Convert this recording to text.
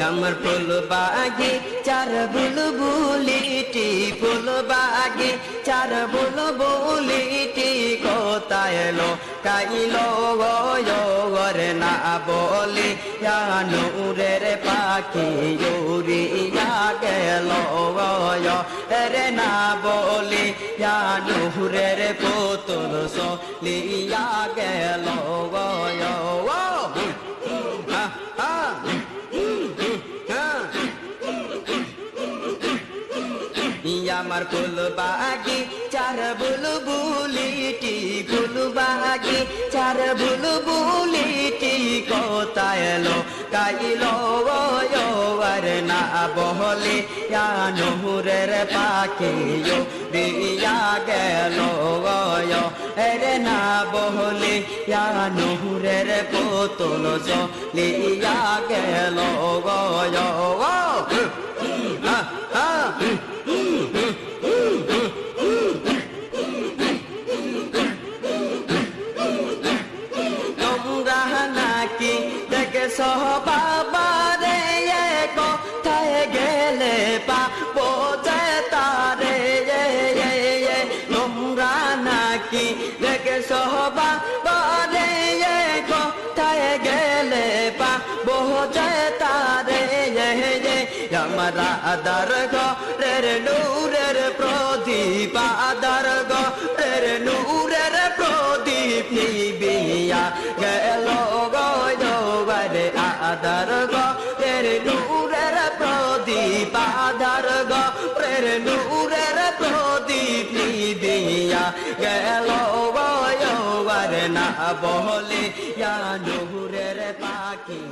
আমার ফুল বাগে, চার বুলবুলিটি ফুল বাগে, চার বুলবুলিটি কোথায় এলো? কাইলো গরে না বলি নূরের পাখি উড়িয়া গেল রে না বলি নূরের পুতুল সলিয়া গেল আমার ফুল বাগি চার বুলবুলিটি ফুল বাগি চার বুলবুলিটি কোথায় এলো? কাইলো আর না বহলে নহরের পাখি রিয়া গেল এরে না বহলে নহরের পোতল লিয়া গেল গয় দেখে সহবাবারে কোথায় গেলে পাবো যে তারে তোমরা নাকি দেখে সহবাবারে কোথায় গেলে পাবো যে তারে আমরা আদার ঘরের নূরের দিলের নূরের প্রদীপ দিয়া গেল আর না বলে ইয়া নূরের পাখি